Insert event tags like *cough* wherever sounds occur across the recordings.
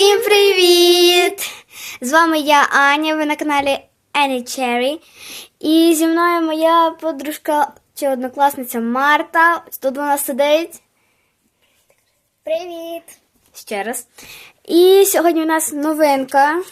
Всім привіт! З вами я Аня, ви на каналі Annie Cherry. І зі мною моя подружка чи однокласниця Марта. Тут вона сидить. Привіт! Ще раз. І сьогодні у нас новинка.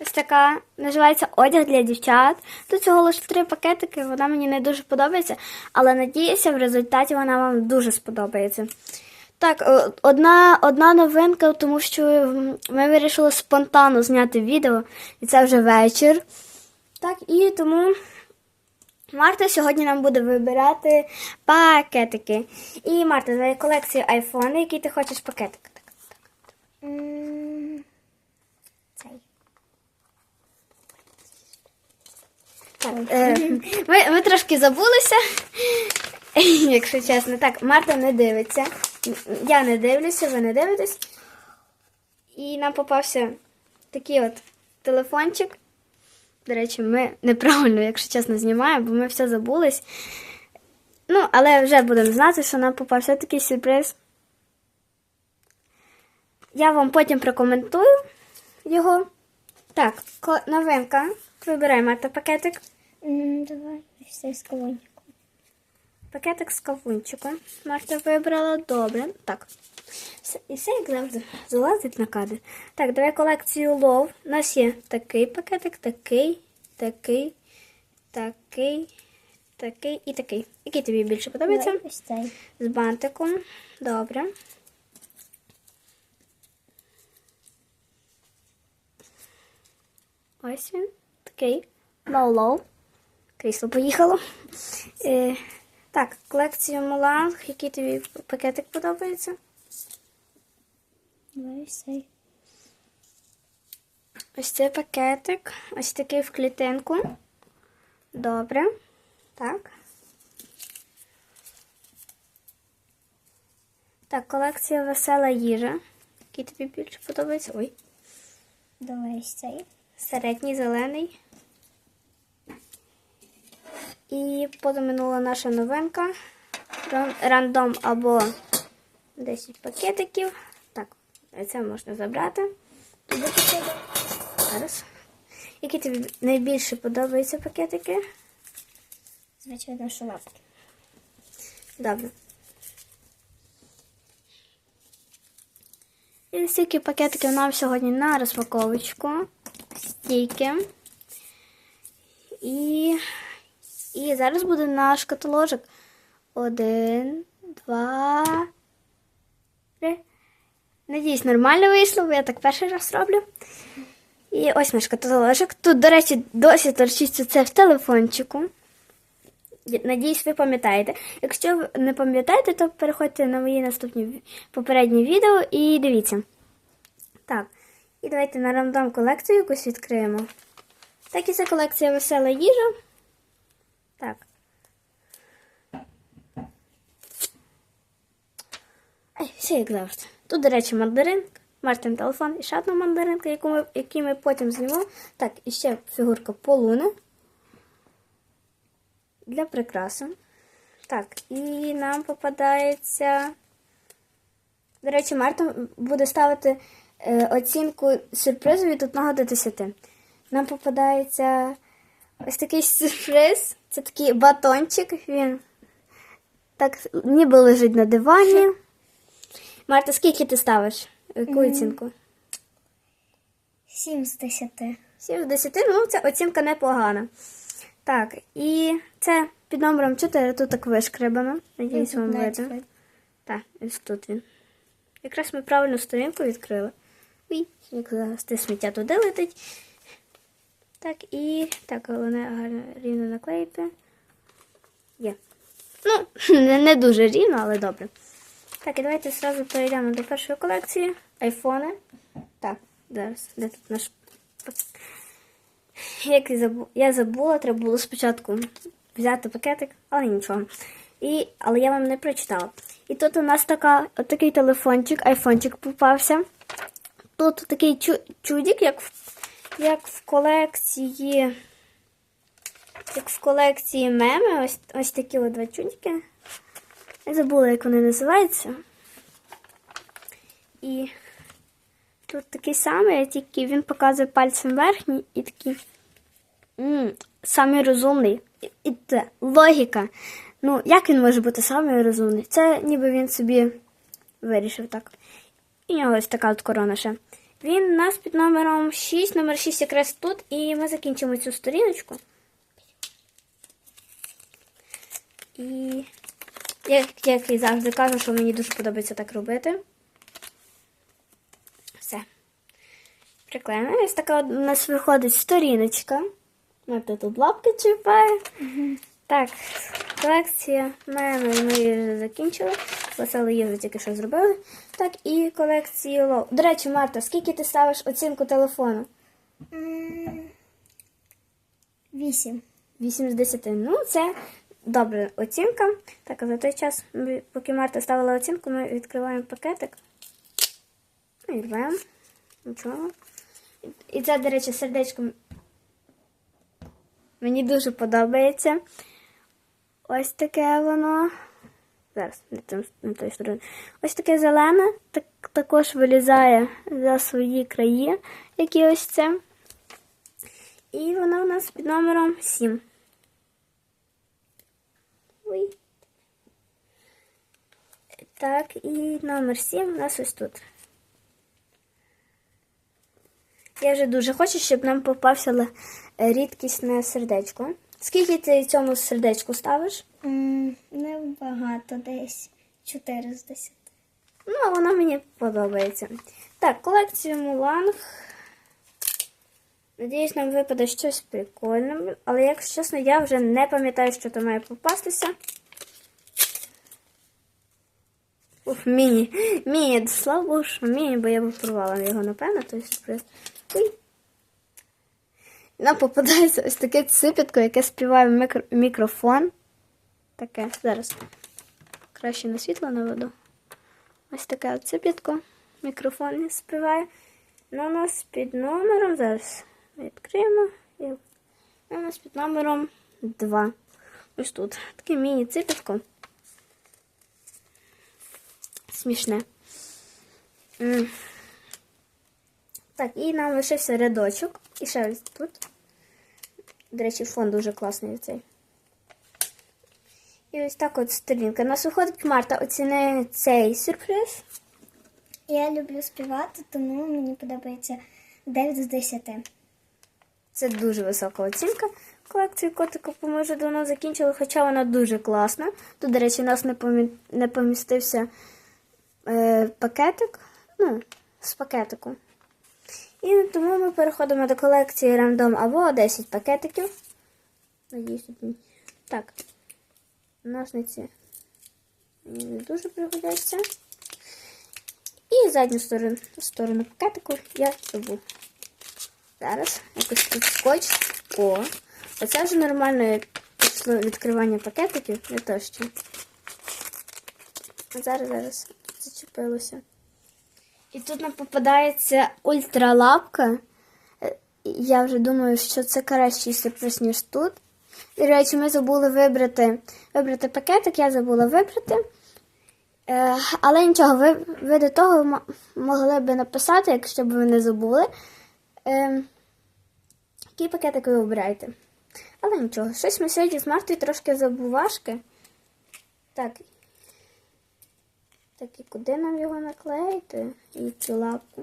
Ось така називається одяг для дівчат. Тут всього лише три пакетики, вона мені не дуже подобається, але надіюся, в результаті вона вам дуже сподобається. Так, е, одна, одна новинка, тому що ми вирішили спонтанно зняти відео, і це вже вечір. Так, і тому Марта сьогодні нам буде вибирати пакетики. І Марта, за колекцію айфони, який ти хочеш пакетик? Так, М, Цей. так. Е, ми, ми трошки забулися, *laughs* якщо чесно. Так, Марта не дивиться. Я не дивлюся, ви не дивитесь. І нам попався такий от телефончик. До речі, ми неправильно, якщо чесно, знімаємо, бо ми все забулись. Ну, але вже будемо знати, що нам попався такий сюрприз. Я вам потім прокоментую його. Так, новинка. Вибирай Марта пакетик. Давай цей з колончиком. Пакетик з кавунчиком. Марта вибрала добре. Так. Все, і все, як завжди, залазить на кадр. Так, давай колекцію лов. У нас є такий пакетик, такий, такий, такий, такий і такий. Який тобі більше подобається? Давай ось цей. З бантиком. Добре. Ось він. Такий. Лоу-лоу. Крісло поїхало. Так, колекцію Моланг. Який тобі пакетик подобається? Ось цей пакетик. Ось такий в клітинку. Добре. Так. Так, колекція весела їжа. Який тобі більше подобається? Ой. Давай ось цей. Середній зелений. І позаминула наша новинка. Рандом або 10 пакетиків. Так, це можна забрати. Туди. Зараз. Які тобі найбільше подобаються пакетики? Звичайно, шалапки. Добре. І стільки пакетиків нам сьогодні на розпаковочку. Стільки. І, і зараз буде наш каталожик. Один, два, три. Надіюсь, нормально вийшло, бо я так перший раз роблю. І ось наш каталожик. Тут, до речі, досі торчиться це в телефончику. Надіюсь, ви пам'ятаєте. Якщо не пам'ятаєте, то переходьте на мої наступні попередні відео і дивіться. Так, і давайте на рандом колекцію якусь відкриємо. Так, і це колекція весела їжа. Так. Все як завжди. Тут, до речі, мандаринка, Мартин телефон і ще одна мандаринка, яку ми, які ми потім знімемо. Так, і ще фігурка полуни для прикраси. Так, і нам попадається. До речі, Марта буде ставити е, оцінку сюрпризу від 1 до 10. Нам попадається ось такий сюрприз. Це такий батончик. Він так ніби лежить на дивані. Марта, скільки ти ставиш? Яку оцінку? Сім з десяти. 7 з 10, ну це оцінка непогана. Так, і це під номером 4 тут так вишкребано. Надіюсь, вам видно. Так, ось тут він. Якраз ми правильну сторінку відкрили. Ой, як завжди сміття туди летить. Так, і так, головне гарно рівно наклеїти. Є. Ну, *laughs* не, дуже рівно, але добре. Так, і давайте одразу перейдемо до першої колекції. Айфони. Так, зараз, де тут наш. Як і забу... я забула, треба було спочатку взяти пакетик, але нічого. І... Але я вам не прочитала. І тут у нас така, отакий телефончик, айфончик попався. Тут такий чу... чудик, як. Як в колекції. Як в колекції меми. Ось, ось такі от два. Я забула, як вони називаються. І тут такий самий, тільки він показує пальцем верхній і такий. м самий розумний. І, і це логіка. Ну, як він може бути самий розумний? Це ніби він собі вирішив так. І у нього ось така от корона ще. Він у нас під номером 6, номер 6 якраз тут, і ми закінчимо цю сторіночку. І як, як і завжди кажу, що мені дуже подобається так робити. Все. Приклеїмо. Ось така у нас виходить сторіночка. Марта тут лапки чіпає. Так, колекція меми ми вже закінчили. Веселий їжу тільки що зробили. Так, і колекції лов. До речі, Марта, скільки ти ставиш оцінку телефону? Вісім. 8 з 10. Ну, це добра оцінка. Так, а за той час, поки Марта ставила оцінку, ми відкриваємо пакетик. І рвемо. Нічого. І це, до речі, сердечко. Мені дуже подобається. Ось таке воно. Зараз, не той сторони. Ось таке зелене, так, також вилізає за свої краї, які ось це. І вона у нас під номером 7. Ой. Так, і номер 7 у нас ось тут. Я вже дуже хочу, щоб нам попався рідкісне сердечко. Скільки ти цьому сердечку ставиш? Небагато, десь 4 з 10. Ну, воно мені подобається. Так, колекцію Муланг. Надіюсь, нам випаде щось прикольне. Але, якщо чесно, я вже не пам'ятаю, що там має попастися. Уф, міні. Міні, слава Богу, що міні, бо я б порвала його, напевно, той сюрприз. Ой. Нам попадається ось таке ципітко, яке співає в мікро- мікрофон. Таке, зараз. Краще на світло наведу. Ось таке от ципітко. Мікрофон не співає. Ну, у нас під номером. Зараз відкриємо. І у нас під номером 2. Ось тут. Таке міні-ципітко. Смішне. Так, і нам лишився рядочок. І ще ось тут. До речі, фон дуже класний цей. І ось так от сторінка. У нас виходить Марта оціни цей сюрприз. Я люблю співати, тому мені подобається 9 з 10. Це дуже висока оцінка. Колекцію котика поможе давно закінчили, хоча вона дуже класна. Тут, до речі, у нас не, помі... не помістився е, пакетик. Ну, з пакетику. І тому ми переходимо до колекції рандом або 10 пакетиків. Надіюсь. Так. Ножниці не дуже пригодяться. І задню сторону, сторону пакетику я забув. Зараз якось тут скотч. О, оце вже нормальне пішло відкривання пакетиків, не то що. А зараз, зараз зачепилося. І тут нам попадається ультралапка. Я вже думаю, що це кращий сюрприз, ніж тут. І, речі, ми забули вибрати, вибрати пакетик, я забула вибрати. Е, але нічого, ви, ви до того могли би написати, якщо б ви не забули. Е, який пакетик ви обираєте? Але нічого, щось ми сьогодні з Мартою трошки забувашки. Так. Так, і куди нам його наклеїти? І цю лапку.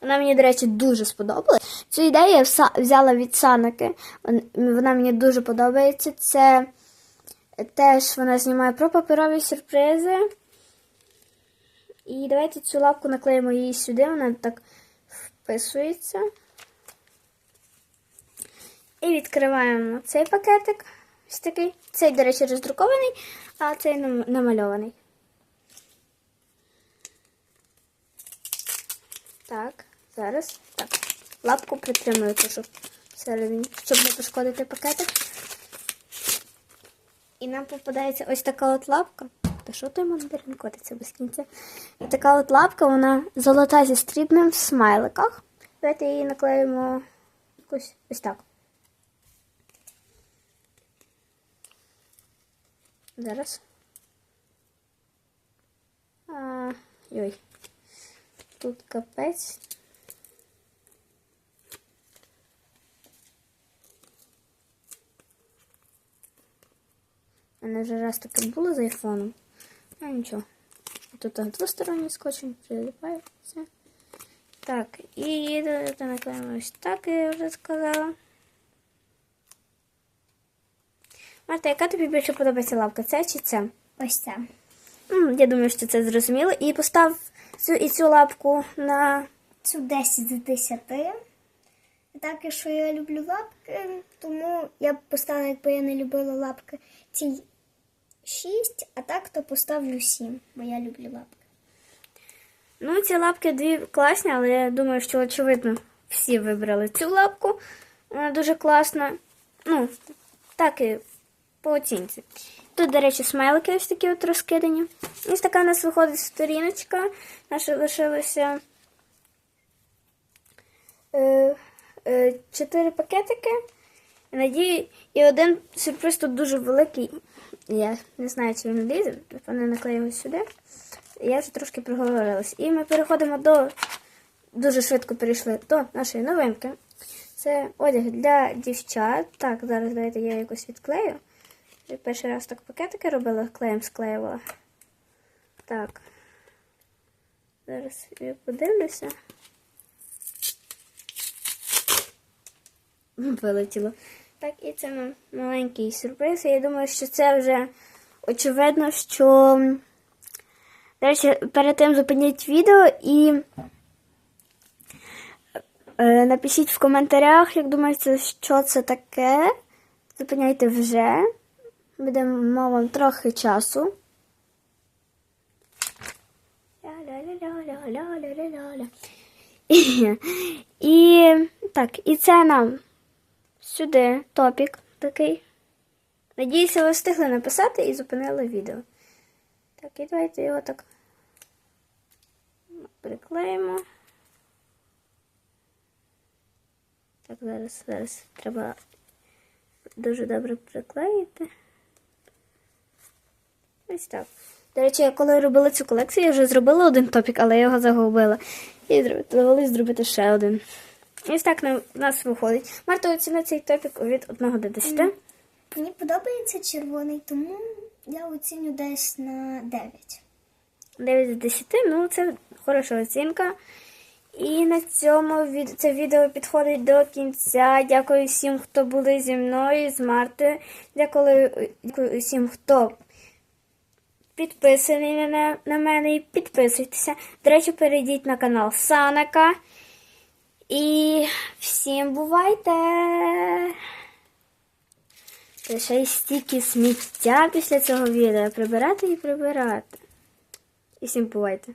Вона мені, до речі, дуже сподобалась. Цю ідею я взяла від Саники. Вона мені дуже подобається. Це теж вона знімає про паперові сюрпризи. І давайте цю лапку наклеїмо її сюди, вона так вписується. І відкриваємо цей пакетик. Ось такий. Цей, до речі, роздрукований, а цей намальований. Так, зараз. Так. Лапку притримую, щоб всередині, щоб не пошкодити пакетик. І нам попадається ось така от лапка. Та що той мандарин котиться без кінця? І така от лапка, вона золота зі стрібним в смайликах. Давайте її наклеїмо якось ось так. Зараз. А, йой. тут капець. У мене вже раз таке було з айфоном. Ну нічого. Тут так скотчем прилипає все. Так, і наклеїмо ось так, я вже сказала. Марта, яка тобі більше подобається лапка? Це чи це? Ось це. М, Я думаю, що це зрозуміло. І постав цю і цю лапку на. Цю 10 з 10. Так, якщо я люблю лапки, тому я б поставила, якби я не любила лапки, ці 6, а так то поставлю 7, бо я люблю лапки. Ну, ці лапки дві класні, але я думаю, що очевидно всі вибрали цю лапку. Вона дуже класна. Ну, так і по оцінці. Тут, до речі, смайлики ось такі от розкидані. Ось така у нас виходить сторіночка. Наша лишилося е, е, чотири пакетики. Надію, і один сюрприз тут дуже великий. Я не знаю, чи він лізе, напевно, наклею сюди. Я вже трошки проговорилась. І ми переходимо до дуже швидко перейшли до нашої новинки. Це одяг для дівчат. Так, зараз давайте я якось відклею. Я перший раз так пакетики робила, клеєм склеювала. Так. Зараз я подивлюся. Вилетіло. Так, і це маленький сюрприз. Я думаю, що це вже очевидно, що. До речі, перед тим зупиніть відео і е, напишіть в коментарях, як думаєте, що це таке. Зупиняйте вже. Будемо вам трохи часу. І, *laughs* і так, і це нам сюди топік такий. Надіюся, ви встигли написати і зупинили відео. Так, і давайте його так приклеїмо. Так, зараз, зараз треба дуже добре приклеїти. Ось так. До речі, я коли робила цю колекцію, я вже зробила один топік, але я його загубила. І довелось зробити ще один. Ось так на- в нас виходить. Марта оціни цей топік від 1 до 10. Мені подобається червоний, тому я оціню десь на 9. 9 з 10, ну це хороша оцінка. І на цьому від... це відео підходить до кінця. Дякую всім, хто були зі мною, з Мартою. Дякую, дякую всім, хто підписаний на, на мене підписуйтеся. До речі, перейдіть на канал Саника. І всім бувайте! Ще стільки сміття після цього відео. Прибирати і прибирати. І всім бувайте.